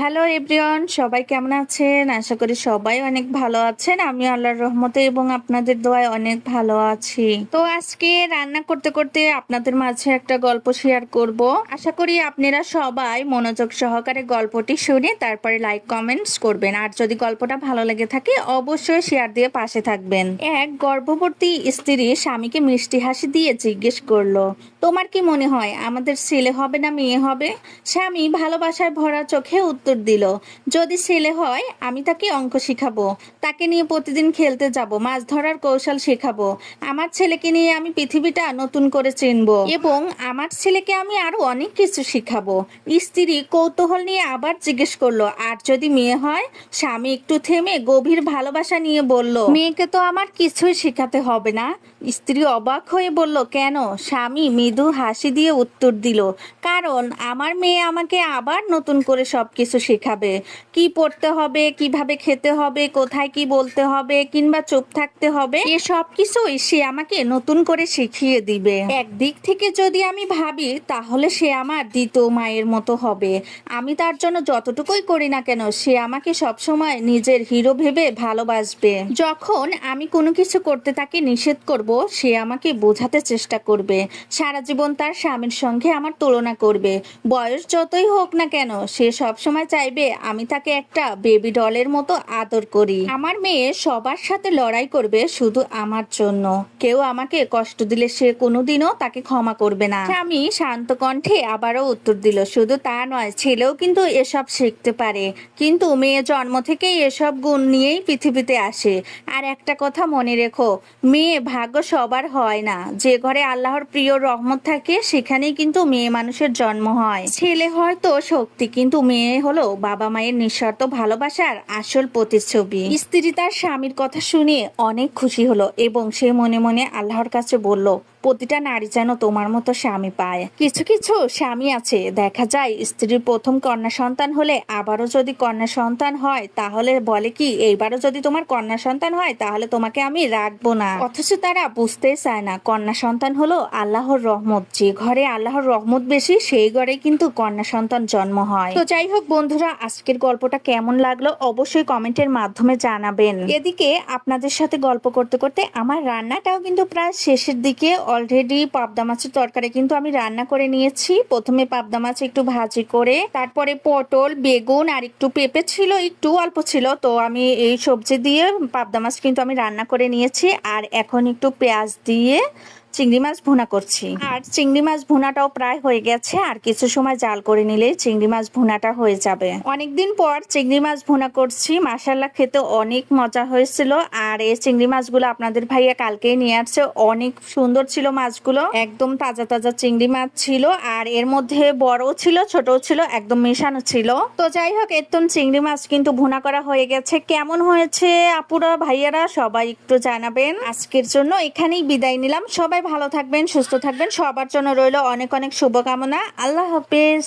Hello everyone সবাই কেমন আছেন? আশা করি সবাই অনেক ভালো আছেন। আমি আল্লাহর রহমতে এবং আপনাদের দোয়ায় অনেক ভালো আছি। তো আজকে রান্না করতে করতে আপনাদের মাঝে একটা গল্প শেয়ার করব। আশা করি আপনারা সবাই মনোযোগ সহকারে গল্পটি শুনে তারপরে লাইক কমেন্টস করবেন। আর যদি গল্পটা ভালো লেগে থাকে, অবশ্যই শেয়ার দিয়ে পাশে থাকবেন। এক গর্ভবতী স্ত্রী স্বামীকে মিষ্টি হাসি দিয়ে জিজ্ঞেস করল, তোমার কি মনে হয় আমাদের ছেলে হবে না মেয়ে হবে? স্বামী ভালোবাসায় ভরা চোখে উত্তর দিল, যদি ছেলে হয়, আমি তাকে অঙ্ক শিখাবো। তাকে নিয়ে প্রতিদিন খেলতে যাব, মাছ ধরার কৌশল শেখাবো। আমার ছেলেকে নিয়ে আমি পৃথিবীটা নতুন করে চিনবো এবং আমার ছেলেকে আমি আরও অনেক কিছু শিখাবো। স্ত্রী কৌতূহল নিয়ে আবার জিজ্ঞেস করল, আর যদি মেয়ে হয়? স্বামী একটু থেমে গভীর ভালোবাসা নিয়ে বলল, মেয়েকে তো আমার কিছুই শেখাতে হবে না। স্ত্রী অবাক হয়ে বলল, কেন? স্বামী মৃদু হাসি দিয়ে উত্তর দিল, কারণ আমার মেয়ে আমাকে আবার নতুন করে সবকিছু শেখাবে? কি পড়তে হবে? কীভাবে খেতে হবে? কোথায় কি বলতে হবে? কিংবা চুপ থাকতে হবে? এ সব কিছুই সে আমাকে নতুন করে শিখিয়ে দিবে। একদিক থেকে যদি আমি ভাবি, তাহলে সে আমার দ্বিতীয় মায়ের মতো হবে। আমি তার জন্য যতটুকুই করি না কেন, সে আমাকে সবসময় নিজের হিরো ভেবে ভালোবাসবে। যখন আমি কোনো কিছু করতে তাকে নিষেধ করব, সে আমাকে বোঝাতে চেষ্টা করবে। সারা জীবন তার স্বামীর সঙ্গে আমার তুলনা করবে। বয়স যতই হোক না কেন, সে সবসময় চাইবে, আমি তাকে একটা বেবি ডলের মতো আদর করি। আমার মেয়ে সবার সাথে লড়াই করবে শুধু আমার জন্য। কেউ আমাকে কষ্ট দিলে সে কোনোদিনও তাকে ক্ষমা করবে না। স্বামী শান্ত কণ্ঠে আবারও উত্তর দিল, শুধু তা নয়, ছেলেও কিন্তু এসব শিখতে পারে। কিন্তু মেয়ে জন্ম থেকেই এসব গুণ নিয়েই পৃথিবীতে আসে। আর একটা কথা মনে রেখো, মেয়ে ভাগ্য সবার হয় না। যে ঘরে আল্লাহর প্রিয় রহমত থাকে, সেখানেই কিন্তু মেয়ে মানুষের জন্ম হয়। ছেলে হয়তো শক্তি, কিন্তু মেয়ে হলো বাবা মায়ের নিঃস্বার্থ ভালোবাসার আসল প্রতিচ্ছবি। স্ত্রী তার স্বামীর কথা শুনে অনেক খুশি হলো এবং সে মনে মনে আল্লাহর কাছে বলল প্রতিটা নারী যেন তোমার মতো স্বামী পায়। কিছু কিছু স্বামী আছে। দেখা যায়, স্ত্রীর প্রথম কন্যা সন্তান হলে আবারও যদি কন্যা সন্তান হয়, তাহলে বলে কি, এইবারও যদি তোমার কন্যা সন্তান হয়, তাহলে তোমাকে আমি রাখব না। অথচ তারা বুঝতেই চায় না, কন্যা সন্তান হলো আল্লাহর রহমত। যে ঘরে আল্লাহর রহমত বেশি, সেই ঘরে কিন্তু কন্যা সন্তান জন্ম হয়। তো যাই হোক বন্ধুরা, আজকের গল্পটা কেমন লাগল অবশ্যই কমেন্টের মাধ্যমে জানাবেন। এদিকে আপনাদের সাথে গল্প করতে করতে আমার রান্নাটাও কিন্তু প্রায় শেষের দিকে অলরেডি পাবদা মাছের তরকারি কিন্তু আমি রান্না করে নিয়েছি। প্রথমে পাবদা মাছ একটু ভাজি করে, তারপরে পটল, বেগুন আর একটু পেঁপে ছিল, একটু অল্প ছিল। তো আমি এই সবজি দিয়ে পাবদা মাছ কিন্তু আমি রান্না করে নিয়েছি। আর এখন একটু পেঁয়াজ দিয়ে চিংড়ি মাছ ভুনা করছি। আর চিংড়ি মাছ ভুনাটাও প্রায় হয়ে গেছে, আর কিছু সময় জাল করে নিলে চিংড়ি মাছ ভুনাটা হয়ে যাবে। অনেকদিন পর চিংড়ি মাছ ভুনা করছি মাসাল্লা খেতে অনেক মজা হয়েছিল, আর এই চিংড়ি মাছগুলো আপনাদের ভাইয়া কালকেই নিয়ে আসছে। অনেক সুন্দর ছিল মাছগুলো, একদম তাজা তাজা চিংড়ি মাছ ছিল, আর এর মধ্যে বড় ছিল ছোট ছিল, একদম মেশানো ছিল। তো যাই হোক এতন চিংড়ি মাছ কিন্তু ভুনা করা হয়ে গেছে। কেমন হয়েছে আপুরা, ভাইয়ারা সবাই একটু জানাবেন। আজকের জন্য এখানেই বিদায় নিলাম। সবাই ভালো থাকবেন সুস্থ থাকবেন। সবার জন্য রইল অনেক অনেক শুভকামনা। আল্লাহ হাফেজ।